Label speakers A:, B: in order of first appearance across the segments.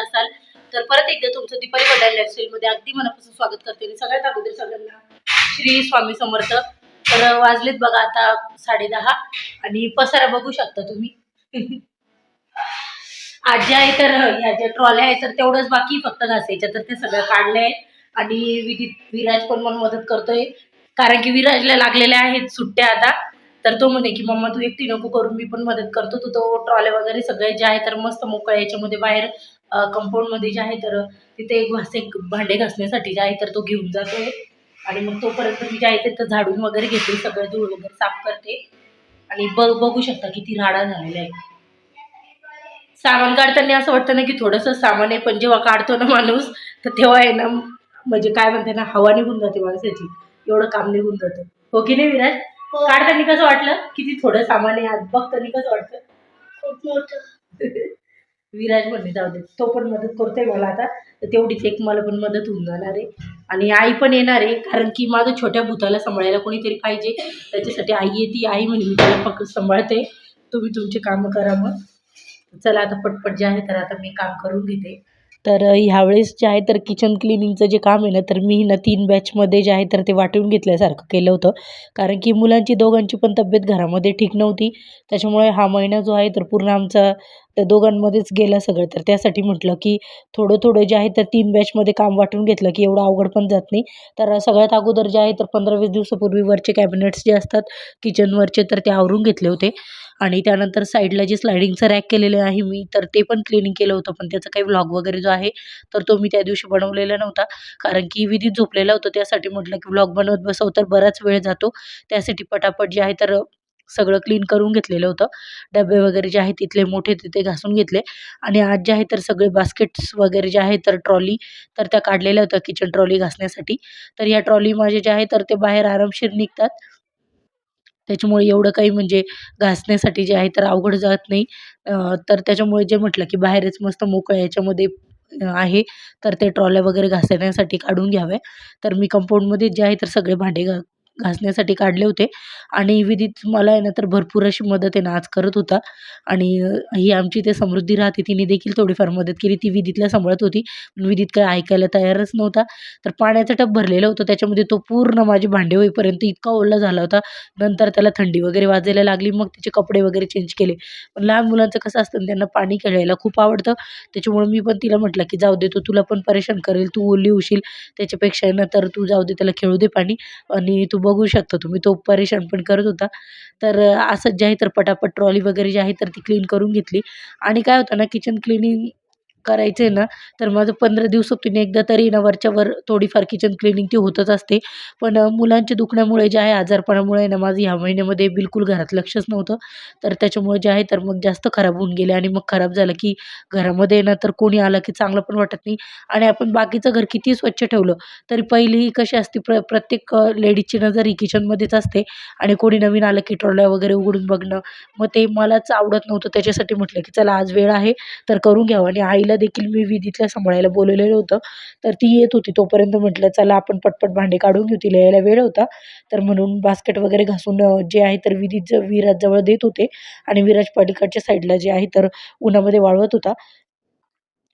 A: असाल तर परत एकदा तुमचं दीपाली वडाल लाईफस्टाईलमध्ये अगदी मनापासून स्वागत करते आणि सगळ्यात अगोदर सगळ्यांना श्री स्वामी समर्थ. तर वाजलेत बघा आता साडे दहा आणि पसारा बघू शकता तुम्ही. आज आहे तर ह्या ज्या ट्रॉल्या आहेत तर तेवढंच बाकी फक्त घासायच्या तर ते सगळं काढलंय. आणि विदित विराज पण मला मदत करतोय. कारण की विराजला लागलेल्या आहेत सुट्ट्या आता. तर तो म्हणे की मम्मा तू एकटी नको करून मी पण मदत करतो. तू तो ट्रॉले वगैरे सगळे जे आहे तर मस्त मोकळ्या याच्यामध्ये बाहेर कंपाऊंडमध्ये जे आहे तर तिथे एक वासे भांडे घासण्यासाठी जे आहे तर तो घेऊन जातोय. आणि मग तोपर्यंत मी जे आहे तर झाडून वगैरे घेते सगळं धूळ वगैरे साफ करते. आणि बघ बघू शकता किती राडा झालेला आहे सामान काढताना असं वाटतं ना की थोडंसं सामान आहे पण जेव्हा काढतो ना माणूस तर तेव्हा आहे ना म्हणजे काय म्हणते ना हवा निघून जाते माणसाची. एवढं काम निघून जातं. हो की नाही विराज?
B: हो.
A: काढताना कसं वाटलं? किती थोडं सामान आहे आज बघताना कसं वाटतं?
B: खूप मोठं.
A: विराज म्हणले जाऊ दे तो पण मदत करतोय मला आता. तर तेवढीच एक मला पण मदत होऊन जाणार आहे. आणि आई पण येणार आहे कारण की माझं छोट्या भूताला सांभाळायला कोणीतरी पाहिजे. त्याच्यासाठी आई येते आई म्हणजे मी त्याला फक्त सांभाळते. तुम्ही तुमचे कामं करा मग. चला आता पटपट जे आहे तर आता मी काम करून घेते. तर ह्यावेळेस जे आहे तर किचन क्लिनिंगचं जे काम आहे ना तर मी ना तीन बॅचमध्ये जे आहे तर ते वाटून घेतल्यासारखं केलं होतं. कारण की मुलांची दोघांची पण तब्येत घरामध्ये ठीक नव्हती. त्याच्यामुळे हा महिना जो आहे तर पूर्ण आमचा त्या दोघांमध्येच गेला सगळं. तर त्यासाठी म्हटलं की थोडं थोडं जे आहे तर तीन बॅचमध्ये काम वाटून घेतलं की एवढं अवघड पण जात नाही. तर सगळ्यात अगोदर जे आहे तर पंधरा वीस दिवसापूर्वी वरचे कॅबिनेट्स जे असतात किचनवरचे तर ते आवरून घेतले होते. आणि त्यानंतर साईडला जे स्लायडिंगचं रॅक केलेले आहे मी तर ते पण क्लिनिंग केलं होतं. पण त्याचा काही व्लॉग वगैरे जो आहे तर तो मी त्या दिवशी बनवलेला नव्हता. कारण की विधीत झोपलेला होतो. त्यासाठी म्हटलं की व्लॉग बनवत बसव तर बराच वेळ जातो. त्यासाठी पटापट जे आहे तर सगळं क्लीन करून घेतलेलं होतं. डबे वगैरे जे आहे तिथले मोठे तिथे घासून घेतले. आणि आज जे आहे तर सगळे बास्केट्स वगैरे जे आहे तर ट्रॉली तर त्या काढलेल्या होत्या किचन ट्रॉली घासण्यासाठी. तर या ट्रॉली माझे जे आहे तर ते बाहेर आरामशीर निघतात. त्याच्यामुळे एवढं काही म्हणजे घासण्यासाठी जे आहे तर अवघड जात नाही. तर त्याच्यामुळे जे म्हटलं की बाहेरच मस्त मोकळं याच्यामध्ये आहे. तर ते ट्रॉल्या वगैरे घासण्यासाठी काढून घ्याव्या तर मी कंपाऊंडमध्ये जे आहे तर सगळे भांडे घा घासण्यासाठी काढले होते. आणि विधीत मला आहे ना तर भरपूर अशी मदत आहे ना आज करत होता. आणि ही आमची ते समृद्धी राहते तिने देखील थोडीफार मदत केली. ती विधीतला सांभाळत होती. पण विधीत काय ऐकायला तयारच नव्हता. तर पाण्याचा टप भरलेलं होतं. त्याच्यामध्ये तो पूर्ण माझे भांडे होईपर्यंत इतका ओला झाला होता. नंतर त्याला थंडी वगैरे वाजायला लागली. मग त्याचे कपडे वगैरे चेंज केले. पण लहान मुलांचं कसं असतं त्यांना पाणी खेळायला खूप आवडतं. त्याच्यामुळे मी पण तिला म्हटलं की जाऊ दे तो तुला पण परेशान करेल. तू ओली होशील. त्याच्यापेक्षा ना तर तू जाऊ दे त्याला खेळू दे पाणी. आणि तू बघू शकता तुम्ही. तो परेशान पण करत होता. तर असंच जे आहे तर पटापट ट्रॉली वगैरे जी आहे तर ती क्लीन करून घेतली. आणि काय होतं ना किचन क्लिनिंग करायचं आहे ना तर माझं पंधरा दिवसातून एकदा तरी ना वरच्यावर थोडीफार किचन क्लिनिंग ती होतच असते. पण मुलांच्या दुखण्यामुळे जे आहे आजारपणामुळे ना माझं ह्या महिन्यामध्ये बिलकुल घरात लक्षच नव्हतं. तर त्याच्यामुळे जे आहे तर मग जास्त खराब होऊन गेले आणि मग खराब झालं की घरामध्ये ना तर कोणी आलं की चांगलं पण वाटत नाही. आणि आपण बाकीचं घर किती स्वच्छ ठेवलं तरी पहिली कशी असते प्र प्रत्येक लेडीजची नजर ही किचनमध्येच असते. आणि कोणी नवीन आलं की ट्रॉल्या वगैरे उघडून बघणं मग ते मलाच आवडत नव्हतं. त्याच्यासाठी म्हटलं की चला आज वेळ आहे तर करून घ्यावं. आणि आईला देखील मी विधीतल्या सांभाळायला बोलवलेलं होतं. तर ती येत होती तोपर्यंत म्हटलं चला आपण पटपट भांडे काढून घेऊ तिला यायला वेळ होता. तर म्हणून बास्केट वगैरे घासून जे आहे तर विधीत विराजजवळ देत होते. आणि विराज पलीकडच्या साईडला जे आहे तर उन्हामध्ये वाळवत होता.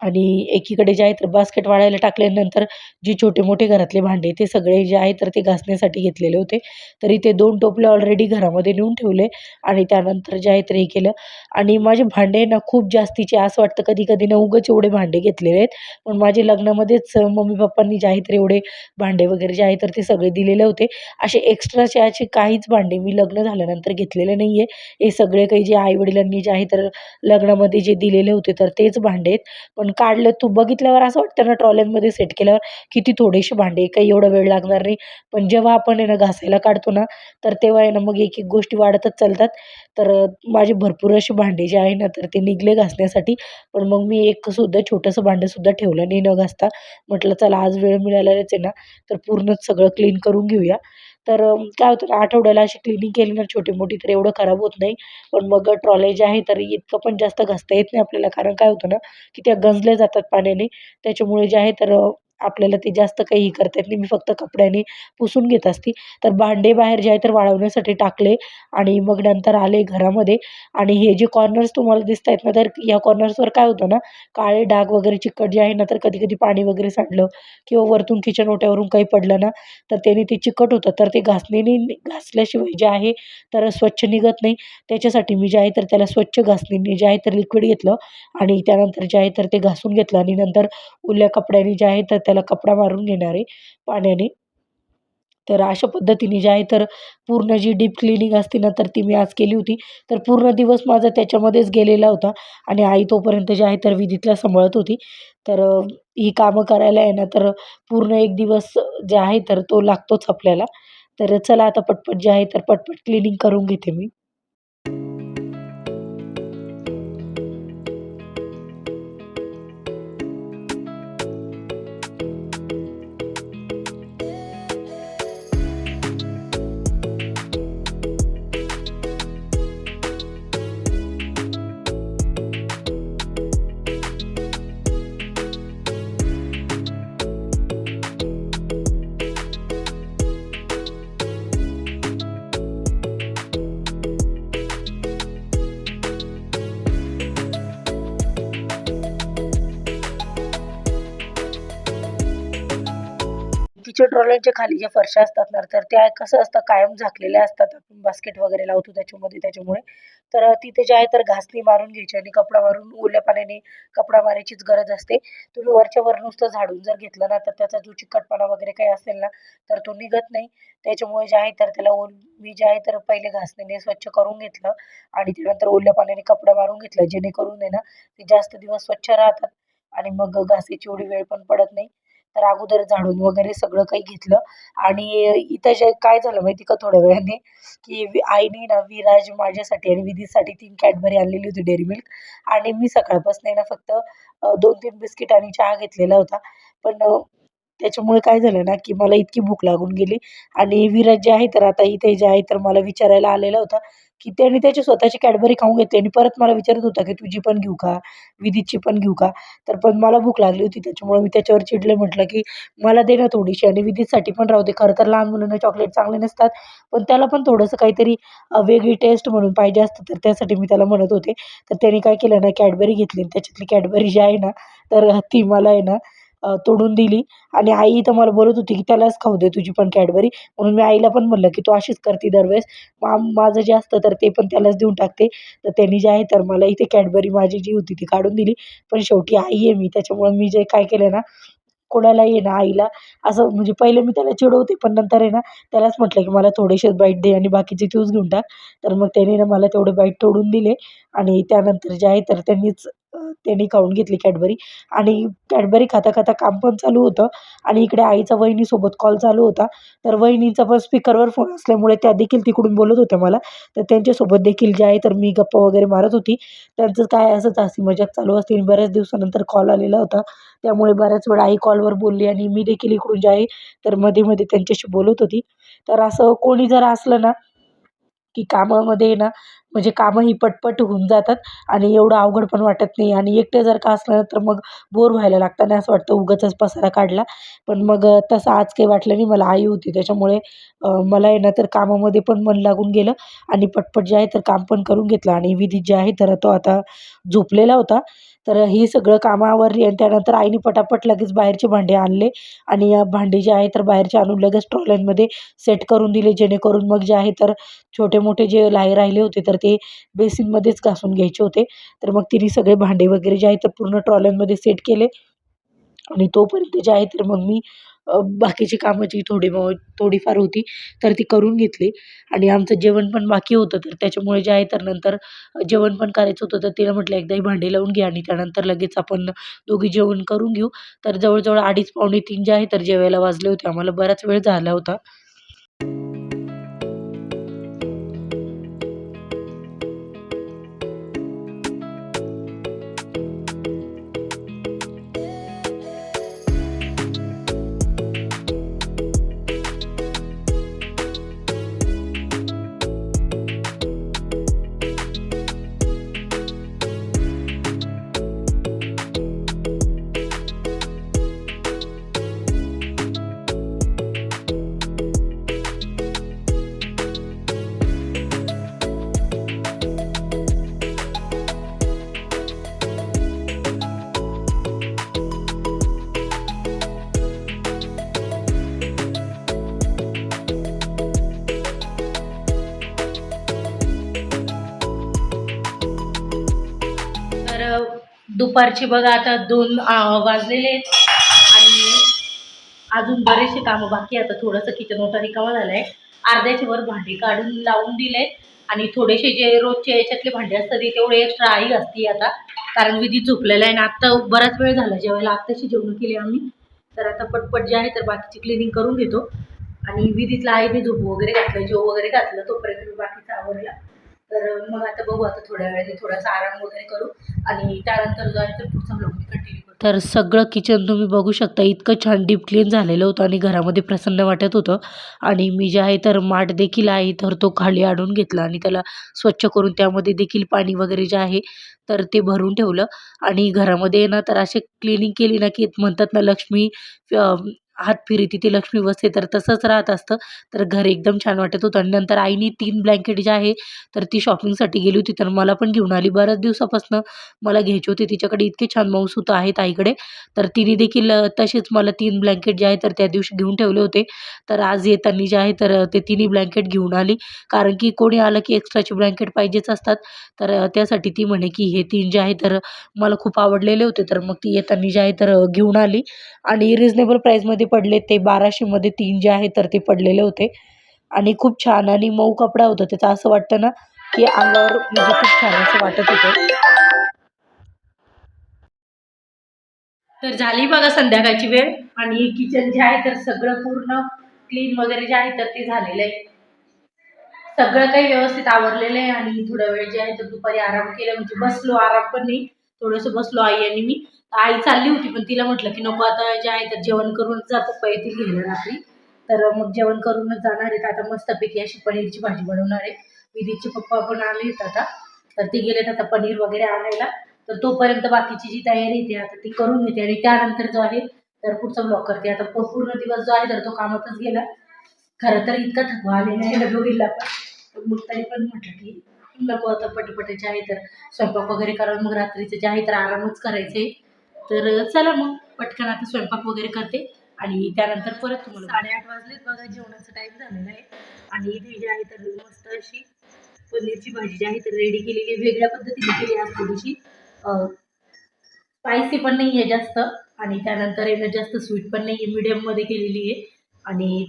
A: आणि एकीकडे जे आहे तर बास्केट वाळायला टाकल्यानंतर जी छोटे मोठे घरातले भांडे ते सगळे जे आहे तर ते घासण्यासाठी घेतलेले होते. तर इथे दोन टोपले ऑलरेडी घरामध्ये नेऊन ठेवले आणि त्यानंतर जे आहे तर हे केलं. आणि माझे भांडे ना खूप जास्तीचे असं वाटतं कधी कधी ना उगाच एवढे भांडे घेतलेले आहेत. पण माझे लग्नामध्येच मम्मी पप्पांनी जे आहे तर एवढे भांडे वगैरे जे आहे तर ते सगळे दिलेले होते. असे एक्स्ट्राचे असे काहीच भांडे मी लग्न झाल्यानंतर घेतलेले नाही आहे हे सगळे काही जे आईवडिलांनी जे आहे तर लग्नामध्ये जे दिलेले होते तर तेच भांडे आहेत. पण काढलं तू बघितल्यावर असं वाटतं ना ट्रॉल्यांमध्ये सेट केल्यावर किती थोडेसे भांडे काही एवढा वेळ लागणार नाही. पण जेव्हा आपण आहे ना घासायला काढतो ना तर तेव्हा आहे ना मग एक एक गोष्टी वाढतच चालतात. तर माझे भरपूर असे भांडे जे आहे ना तर ते निघले घासण्यासाठी. पण मग मी एक सुद्धा छोटंसं भांडंसुद्धा ठेवलं नाही न घासता. म्हटलं चला आज वेळ मिळालेलाच आहे ना तर पूर्णच सगळं क्लीन करून घेऊया. तर काय होतं ना आठवड्याला अशी क्लिनिंग केली ना छोटी मोठी तर एवढं खराब होत नाही. पण मग ट्रॉले जे आहे तर इतकं पण जास्त घासता येत नाही आपल्याला. कारण काय होतं ना की त्या गंजल्या जातात पाण्याने. त्याच्यामुळे जे आहे तर आपल्याला ते जास्त काही हे करता येत नाही. मी फक्त कपड्याने पुसून घेत असते. तर भांडे बाहेर जे आहे तर वाळवण्यासाठी टाकले आणि मग नंतर आले घरामध्ये. आणि हे जे कॉर्नर्स तुम्हाला दिसत आहेत ना तर या कॉर्नर्सवर काय होतं ना काळे डाग वगैरे चिकट जे आहे ना तर कधी कधी पाणी वगैरे सांडलं किंवा वरतून किचन ओट्यावरून काही पडलं ना तर त्याने ते चिकट होतं. तर ते घासणीने घासल्याशिवाय जे आहे तर स्वच्छ निघत नाही. त्याच्यासाठी मी जे आहे तर त्याला स्वच्छ घासणीने जे आहे तर लिक्विड घेतलं आणि त्यानंतर जे आहे तर ते घासून घेतलं आणि नंतर ओल्या कपड्याने जे आहे तर त्याला कपडा मारून घेणार आहे पाण्याने. तर अशा पद्धतीने जे आहे तर पूर्ण जी डीप क्लिनिंग असते ना तर ती मी आज केली होती. तर पूर्ण दिवस माझा त्याच्यामध्येच गेलेला होता आणि आई तोपर्यंत जे आहे तर विधीतला सांभाळत होती. तर ही कामं करायला आहे ना तर पूर्ण एक दिवस जे आहे तर तो लागतोच आपल्याला. तर चला आता पटपट जे आहे तर पटपट क्लिनिंग करून घेते मी. ट्रॉल्यांच्या खाली ज्या फरशा असतात ना तर त्या कसं असतं कायम झाकलेल्या असतात. आपण बास्केट वगैरे लावतो त्याच्यामध्ये त्याच्यामुळे. तर तिथे जे आहे तर घासणी मारून घ्यायची आणि कपडा मारून ओल्या पाण्याने कपडा मारायचीच गरज असते. तुम्ही वरच्या वर नुसतं झाडून जर घेतलं ना तर त्याचा जो चिकटपणा वगैरे काही असेल ना तर तो निघत नाही. त्याच्यामुळे जे आहे तर त्याला ओल मी जे आहे तर पहिले घासणीने स्वच्छ करून घेतलं आणि त्यानंतर ओल्या पाण्याने कपडा मारून घेतला. जेणेकरून आहे ना ते जास्त दिवस स्वच्छ राहतात आणि मग घासायची एवढी वेळ पण पडत नाही. तर अगोदर झाडून वगैरे सगळं काही घेतलं. आणि इथं जे काय झालं माहिती का थोड्या वेळाने? की वि- आईने ना विराज माझ्यासाठी आणि विधीसाठी तीन कॅडबरी आणलेली होती डेअरी मिल्क. आणि मी सकाळपासून ना फक्त दोन तीन बिस्किट आणि चहा घेतलेला होता. पण त्याच्यामुळे काय झालं ना की मला इतकी भूक लागून गेली. आणि विराज जे आहे तर आता इथे जे आहे तर मला विचारायला आलेला होता की त्याने त्याची स्वतःची कॅडबरी खाऊन घेतली. आणि परत मला विचारत होता की तुझी पण घेऊ का? विधीची पण घेऊ का? तर पण मला भूक लागली होती. त्याच्यामुळे मी त्याच्यावर चिडले म्हटलं की मला दे ना थोडीशी. आणि विधीसाठी पण राहू दे खरं तर लहान मुलांना चॉकलेट चांगले नसतात. पण त्याला पण थोडंसं काहीतरी वेगळी टेस्ट म्हणून पाहिजे असतं. तर त्यासाठी मी त्याला म्हणत होते. तर त्याने काय केलं ना कॅडबरी घेतली. आणि त्याच्यातली कॅडबरी जी आहे ना तर ती मला आहे ना तोडून दिली. आणि आई तर मला बोलत होती की त्यालाच खाऊ दे तुझी पण कॅडबरी. म्हणून मी आईला पण म्हणलं की तू अशीच करते दरवेळेस. मा माझं जे असतं तर ते पण त्यालाच देऊन टाकते. तर त्यांनी जे आहे तर मला इथे कॅडबरी माझी जी होती ती काढून दिली. पण शेवटी आई आहे मी त्याच्यामुळे मी जे काय केलं ना कोणालाही आहे ना आईला असं म्हणजे पहिले मी त्याला चिडवते पण नंतर आहे ना त्यालाच म्हटलं की मला थोडेसेच बाईट दे आणि बाकीचे तूच घेऊन टाक. तर मग त्याने ना मला तेवढे बाईट तोडून दिले. आणि त्यानंतर जे आहे तर त्यांनीच त्यांनी खाऊन घेतली कॅडबरी आणि कॅडबरी खाता खाता काम पण चालू होतं. आणि इकडे आईचा वहिनीसोबत कॉल चालू होता. तर वहिनीचा पण स्पीकरवर फोन असल्यामुळे त्या देखील तिकडून बोलत होत्या मला. तर त्यांच्यासोबत देखील जे आहे तर मी गप्पा वगैरे मारत होती. त्यांचं काय असंच हसी मजाक चालू असते आणि बऱ्याच दिवसानंतर कॉल आलेला होता. त्यामुळे बऱ्याच वेळा आई कॉलवर बोलली आणि मी देखील इकडून जे आहे तर मध्ये मध्ये त्यांच्याशी बोलत होती. तर असं कोणी जर असलं ना की कामामध्ये ना म्हणजे कामंही पटपट होऊन जातात आणि एवढं अवघड पण वाटत नाही. आणि एकटे जर का असलं तर मग बोर व्हायला लागतं आणि असं वाटतं उगाचच पसारा काढला. पण मग तसं आज काही वाटलं नाही. मला आई होती. त्याच्यामुळे मला आहे ना तर कामामध्ये पण मन लागून गेलं आणि पटपट जे आहे तर काम पण करून घेतलं. आणि विधी जे आहे तर तो आता झोपलेला होता. तर ही सगळं कामं आवरली आणि त्यानंतर आईने पटापट लगेच बाहेरचे भांडे आणले आणि अ, भांडे जे आहे तर बाहेरचे आणून लगेच ट्रॉल्यांमध्ये सेट करून दिले जेणेकरून मग जे आहे तर छोटे मोठे जे लाई राहिले होते तर ते बेसिनमध्येच घासून घ्यायचे होते. तर मग तिने सगळे भांडे वगैरे जे आहे तर पूर्ण ट्रॉल्यांमध्ये सेट केले आणि तोपर्यंत जे आहे तर मग मी बाकीची कामं जी थोडी बहुत थोडीफार होती तर ती करून घेतली. आणि आमचं जेवण पण बाकी होतं तर त्याच्यामुळे जे आहे तर नंतर जेवण पण करायचं होतं तर तिला म्हटलं एकदा ही भांडी लावून घे आणि त्यानंतर लगेच आपण दोघी जेवण करून घेऊ. तर जवळजवळ अडीच पावणे तीन जे आहे तर जेवायला वाजले होते. आम्हाला बराच वेळ झाला होता. दुपारची बघा आता दोन वाजलेले आहेत. आणि अजून बरेचसे कामं बाकी आता थोडंसं किचन ओटा रिकामा झालं आहे अर्ध्याच्या वर भांडी काढून लावून दिले आणि थोडेसे जे रोजचे याच्यातले भांडे असतात ते तेवढे एक्स्ट्रा आई असते आता. कारण विधी झोपलेला आहे आणि आत्ता बराच वेळ झाला जेवायला. आत्ताशी जेवण केली आम्ही. तर आता पटपट जे आहे तर बाकीची क्लिनिंग करून घेतो. आणि विधीतला आईने झोप वगैरे घातलं जेव वगैरे घातलं तोपर्यंत मी बाकीचा आवडला तर मग आता बघू आता थोड्या वेळाने थोडासा आराम वगैरे करू. आणि त्यानंतर जो तर पुढचा ब्लॉग मी कंटिन्यू तर सगळं किचन तुम्ही बघू शकता. इतकं छान डीप क्लीन झालेलं होतं आणि घरामध्ये प्रसन्न वाटत होतं. आणि मी जे आहे तर माठ देखील आहे तर तो खाली आणून घेतला आणि त्याला स्वच्छ करून त्यामध्ये देखील पाणी वगैरे जे आहे तर ते भरून ठेवलं. आणि घरामध्ये ना तर असे क्लिनिंग केली ना की म्हणतात ना लक्ष्मी हात फिरी तिथे लक्ष्मी बसते तर तसंच राहत असतं. तर घर एकदम छान वाटत होतं. आणि नंतर आईने तीन ब्लँकेट जे आहे तर ती शॉपिंगसाठी गेली होती. तर मला पण घेऊन आली बऱ्याच दिवसापासून. मला घ्यायची होती. तिच्याकडे इतके छान मऊसूत आहेत आईकडे. तर तिने देखील तसेच मला तीन ब्लँकेट जे आहे तर त्या दिवशी घेऊन ठेवले होते. तर आज येताना जे आहे तर ते तिन्ही ब्लँकेट घेऊन आली. कारण की कोणी आलं की एक्स्ट्राचे ब्लँकेट पाहिजेच असतात. तर त्यासाठी ती म्हणे की हे तीन जे आहे तर मला खूप आवडलेले होते. तर मग ती येताना जे आहे तर घेऊन आली. आणि रिजनेबल प्राईजमध्ये पडले ते बाराशेमध्ये तीन जे आहे तर ते पडलेले होते. आणि खूप छान आणि मऊ कपडा होता त्याचा. असं वाटतं ना की अंगावर म्हणजे खूप छान असं वाटत होतं. तर झाली बघा संध्याकाळची वेळ. आणि किचन जे आहे तर सगळं पूर्ण क्लीन वगैरे जे आहे तर ते झालेलं आहे. सगळं काही व्यवस्थित आवरलेलं आहे. आणि थोडा वेळ जे आहे तर दुपारी आराम केला. म्हणजे बसलो आराम पण नाही. थोडंसं बसलो आई आणि मी. आई चालली होती पण तिला म्हटलं की नको आता जे आहे तर जेवण करूनच जा पप्पा येतील घ्यायला रात्री. तर मग जेवण करूनच जाणार आहेत. आता मस्तपैकी अशी पनीरची भाजी बनवणार आहे. विधीचे पप्पा पण आले आहेत आता. तर ते गेलेत आता पनीर वगैरे आणायला. तर तोपर्यंत बाकीची जी तयारी ते आता ती करून घेते. आणि त्यानंतर जो आहे तर पुढचा ब्लॉग करते. आता पूर्ण दिवस जो आहे तर तो कामातच गेला. खरं तर इतका थकवा आलेला आहे ना दोघीला पण. तर मग तरी पण म्हटलं की नको आता पटपट जे आहे तर. स्वयंपाक वगैरे करून मग रात्रीचं जे आहे तर आरामच करायचे. तर चला मग पटकन आता स्वयंपाक वगैरे करते. आणि त्यानंतर परत तुम्हाला साडेआठ वाजलेत बघा जेवणाचा टाईम झालेला आहे. आणि इथे जे आहे तर मस्त अशी पनीरची भाजी जी आहे तर रेडी केलेली आहे. वेगळ्या पद्धतीने केली आहे थोडीशी. स्पायसी पण नाही आहे जास्त. आणि त्यानंतर आहे ना जास्त स्वीट पण नाही आहे. मिडियममध्ये केलेली आहे. आणि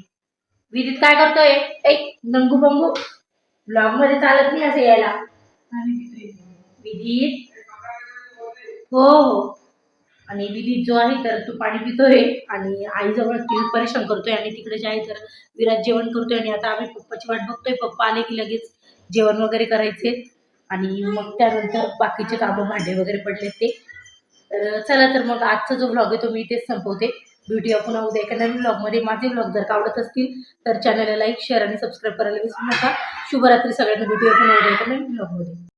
A: विदित काय करतोय? एक नंगू बंगू ब्लॉगमध्ये चालत नाही असं यायला. विदित हो हो. आणि विदित जो आहे तर तो पाणी पितोय आणि आईजवळ ती परेशान करतोय. आणि तिकडे जे आहे तर विराज जेवण करतोय. आणि आता आम्ही पप्पाची वाट बघतोय. पप्पा आले की लगेच जेवण वगैरे करायचे. आणि मग त्यानंतर बाकीचे कामं भांडे वगैरे पडले ते. तर चला तर मग आजचा जो व्लॉग आहे तो मी इथेच संपवते. व्हिडिओ आपण उद्या एका नवीन ब्लॉगमध्ये माझे ब्लॉग जर का आवडत असतील तर चॅनलला लाईक शेअर आणि सबस्क्राईब करायला विसरू नका. शुभरात्री सगळ्यांना. व्हिडिओ आपण उद्या एका नवीन ब्लॉगमध्ये